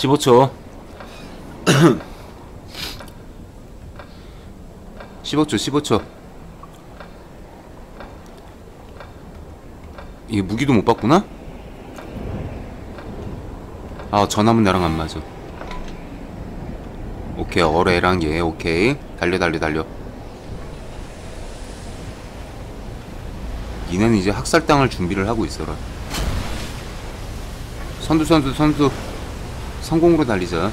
15초. 15초 15초. 이게 무기도 못 봤구나? 아 전함은 나랑 안 맞아. 오케이 어뢰랑 얘 오케이. 달려 달려 달려. 니네는 이제 학살당할 준비를 하고 있어라. 선두 선두 선두 성공으로 달리자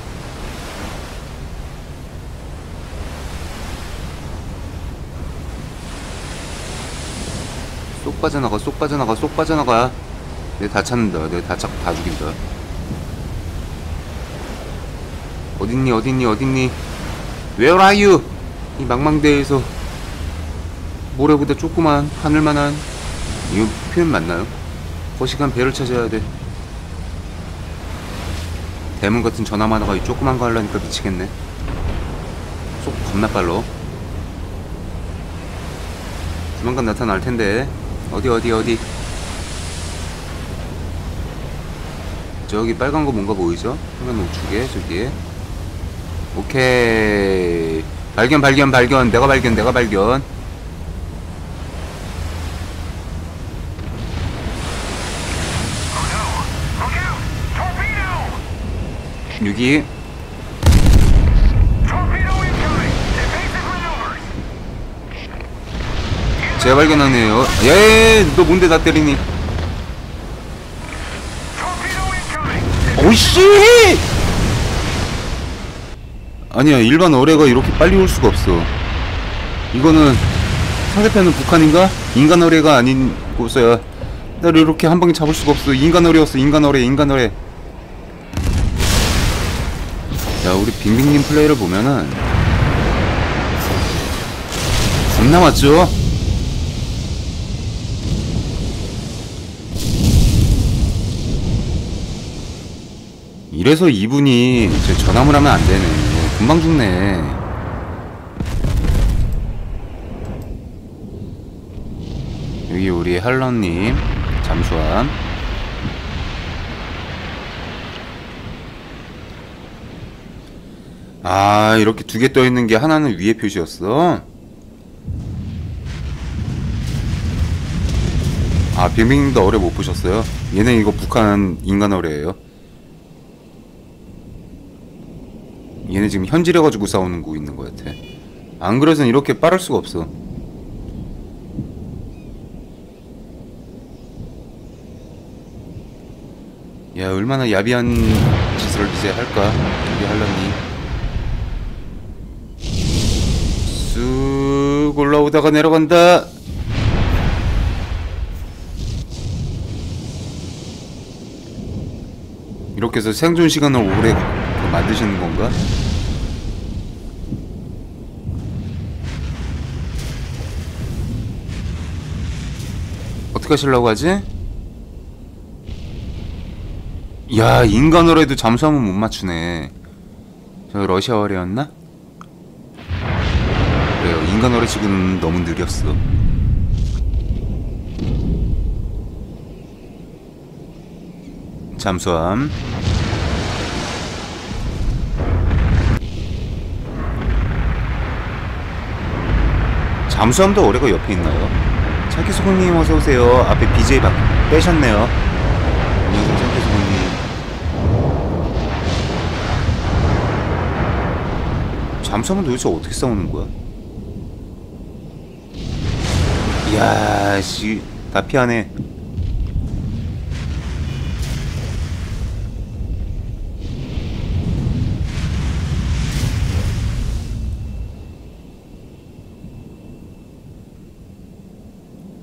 쏙 빠져나가 쏙 빠져나가 쏙 빠져나가. 내다 찾는다. 내다 찾고 다 죽인다. 어딨니 어딨니 어딨니? Where are you? 이 망망대에서 모래보다 조그만 하늘만한. 이거 표현 맞나요? 거시간 배를 찾아야 돼 대문 같은 하나가 이 조그만 거 하려니까 미치겠네. 쏙 겁나 빨라. 조만간 나타날 텐데. 어디 어디 어디? 저기 빨간 거 뭔가 보이죠? 화면 우측에 저기에. 오케이. 발견 발견 발견. 내가 발견 내가 발견 6위 재발견하네요. 예너 뭔데 나 때리니? 오이씨! 아니야 일반 어뢰가 이렇게 빨리 올 수가 없어. 이거는 상대편은 북한인가? 인간 어뢰가 아닌 곳어야 나를 이렇게 한 방에 잡을 수가 없어. 인간 어뢰였어 인간 어뢰 인간 어뢰. 야 우리 빙빙님 플레이를 보면은 겁나 맞죠? 이래서 이분이 이제 전함을 하면 안 되네. 금방 죽네. 여기 우리 할런님 잠수함. 아 이렇게 두 개 떠 있는 게 하나는 위에 표시였어. 아 빙빙님도 어뢰 못 보셨어요? 얘네 이거 북한 인간 어뢰예요. 얘네 지금 현질해 가지고 싸우는 거 있는 거 같아. 안 그래서는 이렇게 빠를 수가 없어. 야 얼마나 야비한 짓을 이제 할까 우리 할라니 쑥 올라오다가 내려간다 이렇게 해서 생존 시간을 오래 그 만드시는 건가? 어떻게 하시려고 하지? 야 인간어로 해도 잠수함은 못 맞추네 저 러시아어뢰였나? 인간어뢰 지금 너무 느렸어. 잠수함. 잠수함도 어뢰가 옆에 있나요? 차키수공님 어서 오세요. 앞에 BJ 박 빼셨네요. 안녕하세요 차키수공님. 잠수함은 도대체 어떻게 싸우는 거야? 이야 씨다 피하네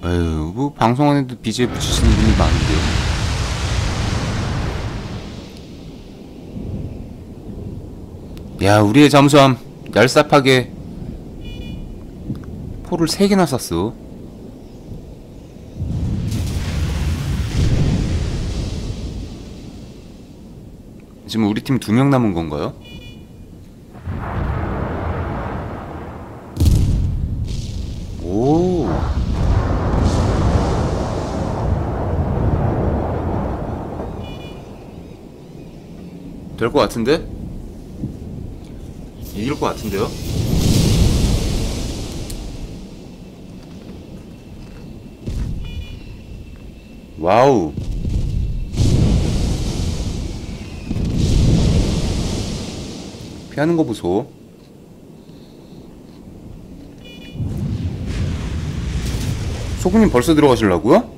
에휴, 뭐 방송 안에도 BJ 붙이시는 분이 많은데요. 야, 우리의 잠수함 얄쌉하게 포를 3개나 쐈어. 지금 우리 팀 두 명 남은 건가요? 오. 될 것 같은데? 이길 것 같은데요? 와우. 피하는 거 보소. 소금님 벌써 들어가시려고요?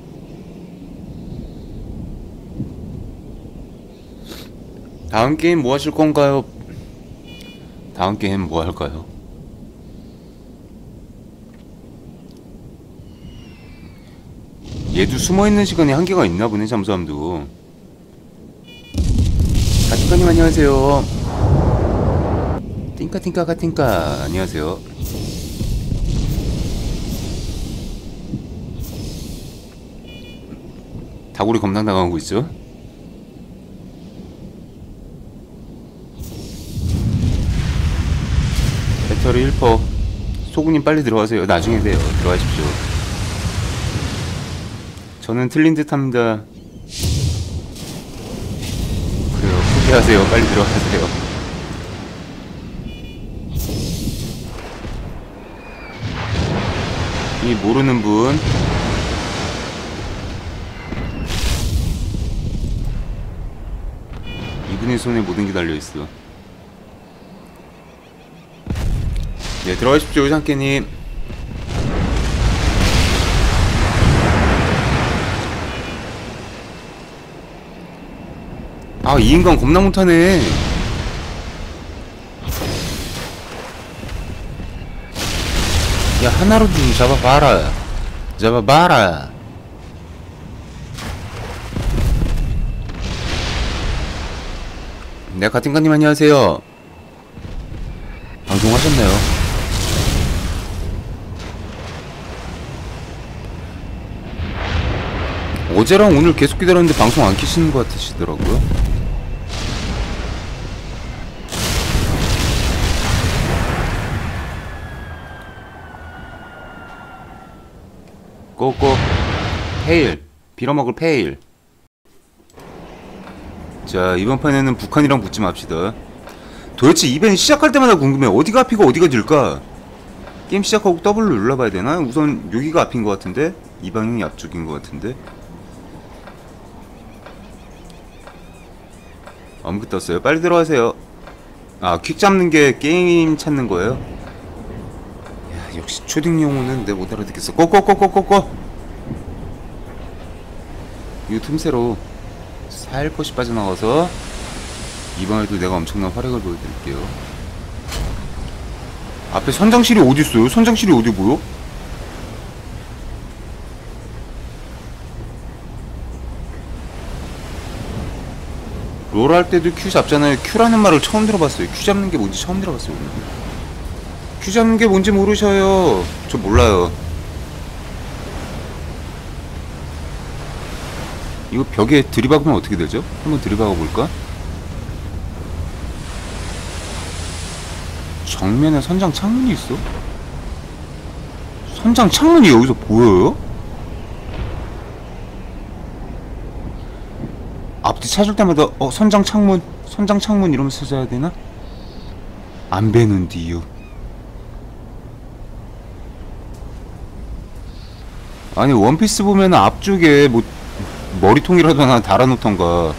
다음 게임 뭐 하실 건가요? 다음 게임 뭐 할까요? 얘도 숨어있는 시간이 한계가 있나 보네 잠수함도 가티카님 안녕하세요 띵까띵까가 띵까. 안녕하세요. 다구리 검당 당하고 있죠? 배터리 1퍼. 소구님 빨리 들어가세요. 나중에 돼요. 들어가십시오. 저는 틀린 듯 합니다. 그래요. 포기하세요. 빨리 들어가세요 이 모르는 분. 이분의 손에 모든 게 달려있어. 네 들어가십시오 장깨님. 아 이 인간 겁나 못하네 야 하나로 좀 잡아봐라 잡아봐라 네 가팅가님 안녕하세요 방송하셨나요? 어제랑 오늘 계속 기다렸는데 방송 안 키시는 것 같으시더라고요. 꼬꼬 페일. 빌어먹을 페일. 자 이번 판에는 북한이랑 붙지 맙시다. 도대체 이벤트 시작할 때마다 궁금해. 어디가 앞이고 어디가 뒤일까? 게임 시작하고 W를 눌러봐야 되나? 우선 여기가 앞인 것 같은데? 이 방향이 앞쪽인 것 같은데? 아무것도 떴어요. 빨리 들어가세요. 아 퀵 잡는 게 게임 찾는 거예요? 야 역시 초딩 용어는 내가 못 알아듣겠어 꼬꼬꼬꼬꼬꼬 이 틈새로 살포시 빠져나가서 이번에도 내가 엄청난 활약을 보여드릴게요 앞에 선장실이 어디 있어요? 선장실이 어디 보여? 롤 할 때도 큐 잡잖아요. 큐라는 말을 처음 들어봤어요. 큐 잡는 게 뭔지 처음 들어봤어요. 오늘. 큐 잡는 게 뭔지 모르셔요. 저 몰라요. 이거 벽에 들이박으면 어떻게 되죠? 한번 들이박아 볼까? 정면에 선장 창문이 있어? 선장 창문이 여기서 보여요? 앞뒤 찾을 때마다 어 선장 창문 선장 창문 이러면서 찾아야 되나? 안 배는디요 아니 원피스 보면 앞쪽에 뭐 머리통이라도 하나 달아놓던가.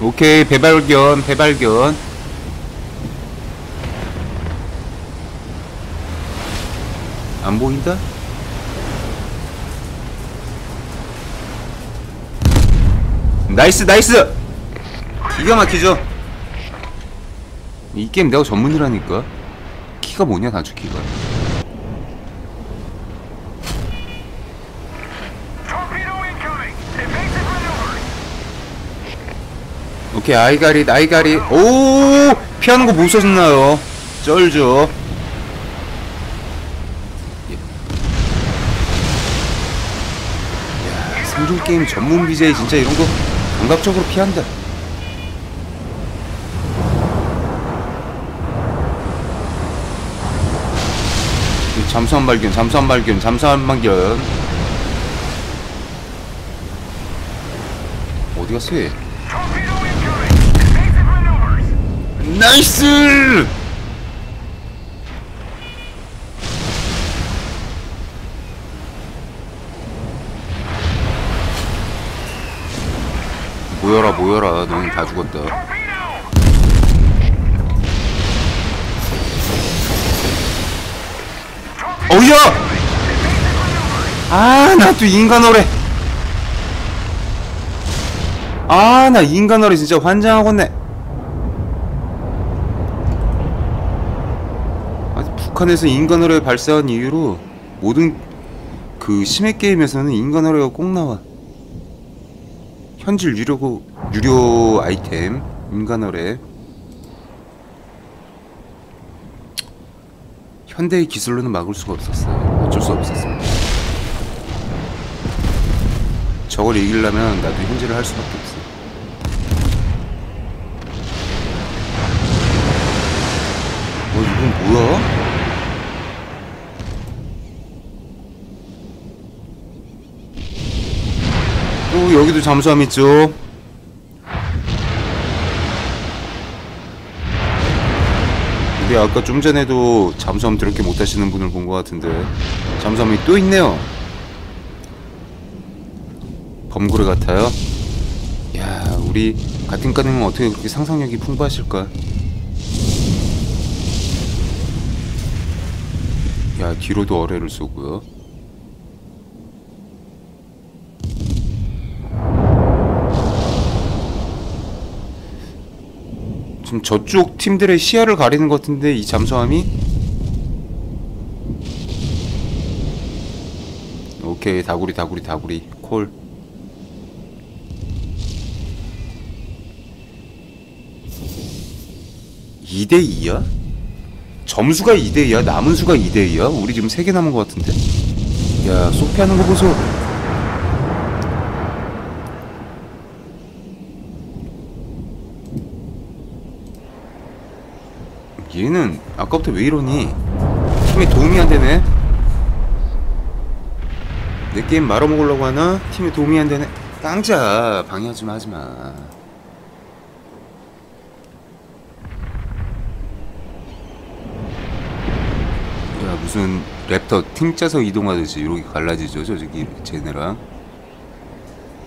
오케이 배발견 배발견. 안 보인다? 나이스 나이스! 기가 막히죠? 이 게임 내가 전문이라니까 키가 뭐냐 단축 키가 Torpedo incoming! Evasive maneuvers! 오케이 아이가리 아이가리 오 피하는 거 보셨나요 쩔죠 야 생존 게임 전문 BJ 진짜 이런 거 감각적으로 피한다 잠수함 발견 잠수함 발견 잠수함 발견 어디 갔어 얘? 나이스! 모여라 모여라 너는 다 죽었다 어우야! 아, 나 또 인간어래. 아, 나 인간어래 진짜 환장하겠네. 아, 북한에서 인간어래 발사한 이후로 모든 그 심해 게임에서는 인간어래가 꼭 나와. 현질 유료 유료 아이템 인간어래. 현대의 기술로는 막을 수가 없었어요. 어쩔 수 없었습니다. 저걸 이기려면 나도 현질을 할 수밖에 없어. 어, 이건 뭐야? 또 여기도 잠수함 있죠? 근데 아까 좀 전에도 잠수함 더럽게 못 하시는 분을 본 것 같은데 잠수함이 또 있네요. 범고래 같아요. 야, 우리 같은 과님은 어떻게 그렇게 상상력이 풍부하실까? 야, 뒤로도 어뢰를 쏘고요. 지금 저쪽 팀들의 시야를 가리는 것 같은데 이 잠수함이 오케이 다구리 다구리 다구리 콜2대 2야? 점수가 2대 2야? 남은 수가 2대 2야? 우리 지금 3개 남은 것 같은데? 야 소피 하는 거 보소 얘는 아까부터 왜 이러니? 팀에 도움이 안 되네. 내 게임 말아먹으려고 하나? 팀에 도움이 안 되네. 깡자 방해하지 마 하지 마. 야 무슨 랩터 팀 짜서 이동하듯이 이렇게 갈라지죠 저 저기 쟤네랑.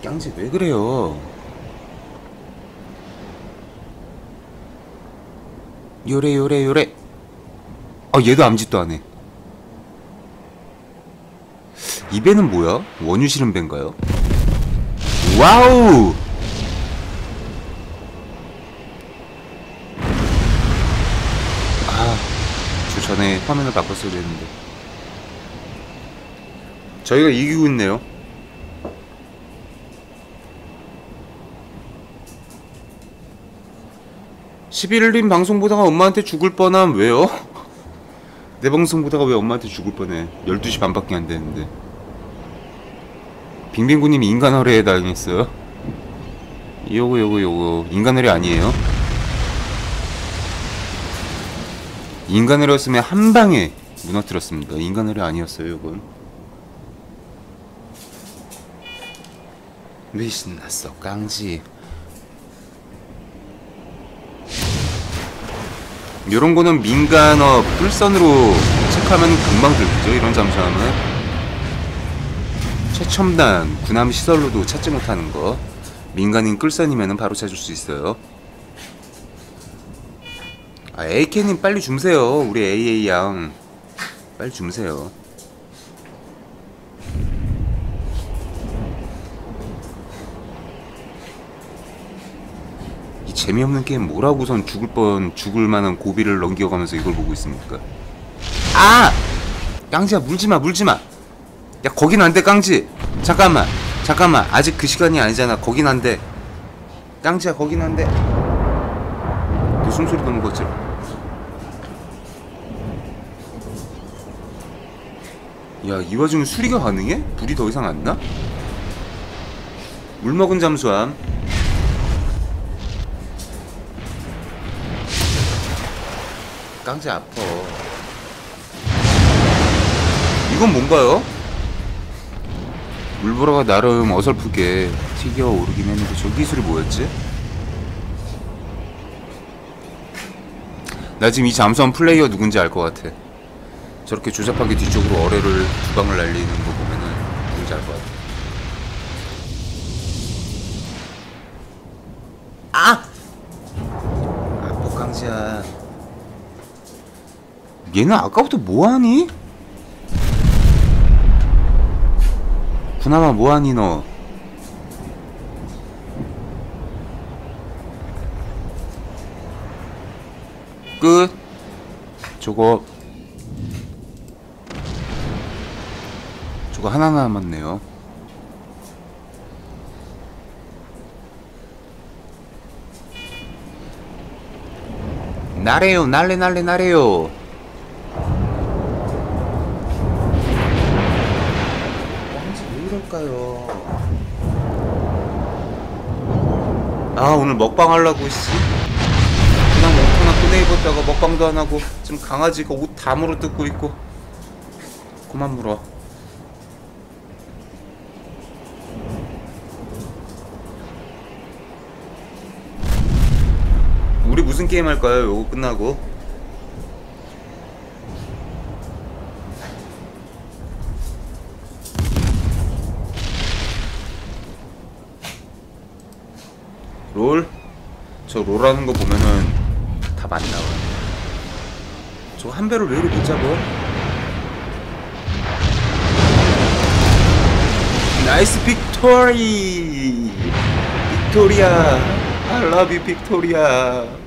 깡지 왜 그래요? 요래 요래 요래. 아 얘도 암짓도 안해 이 배는 뭐야? 원유 실은 배인가요? 와우! 아 저 전에 화면을 바꿨어야 됐는데. 저희가 이기고 있네요 (11일) 방송 보다가 엄마한테 죽을 뻔함. 왜요? 내 방송 보다가 왜 엄마한테 죽을 뻔해? 12시 반밖에 안 됐는데. 빙빙구님이 인간어뢰에 당했어요? 요거 요거 요거. 인간어뢰 아니에요? 인간어뢰였으면 한 방에 무너뜨렸습니다. 인간어뢰 아니었어요 요건. 왜 신났어 깡지 요런 거는 민간어 뿔선으로 체크하면 금방 들리죠 이런 잠수함은. 최첨단 군함 시설로도 찾지 못하는 거. 민간인 끌선이면은 바로 찾을 수 있어요. 아 AK님 빨리 줌세요 우리 AA 양. 빨리 줌세요 재미없는 게임 뭐라고선 죽을 뻔 죽을 만한 고비를 넘겨가면서 이걸 보고 있습니까? 아! 깡지야 물지마 물지마 야 거긴 안돼 깡지 잠깐만 잠깐만 아직 그 시간이 아니잖아 거긴 안돼 깡지야 거긴 안돼 너 숨소리 너무 거칠 야이 와중에 수리가 가능해? 불이 더 이상 안 나? 물 먹은 잠수함 깡지 아파. 이건 뭔가요? 물보라가 나름 어설프게 튀겨 오르긴 했는데 저 기술이 뭐였지? 나 지금 이 잠수함 플레이어 누군지 알 것 같아. 저렇게 조잡하게 뒤쪽으로 어뢰를 두 방을 날리는 거 보면은 누군지 알 것 같아. 아! 아, 복강지야. 얘는 아까부터 뭐하니? 그나마 뭐하니 너? 끝. 저거 저거 하나 남았네요. 나래요, 날래, 날래, 나래요. 왜 이럴까요? 아, 오늘 먹방 하려고, 씨. 그냥 먹거나 꺼내 입었다가 먹방도 안 하고, 지금 강아지가 옷 다 물어 뜯고 있고. 그만 물어. 우리 무슨 게임 할까요? 요거 끝나고. 저 롤하는 거 보면은 다 많이 나와요. 저한 배를 왜 이렇게 못 잡아? 나이스 빅토리! 빅토리아! I love you, 빅토리아!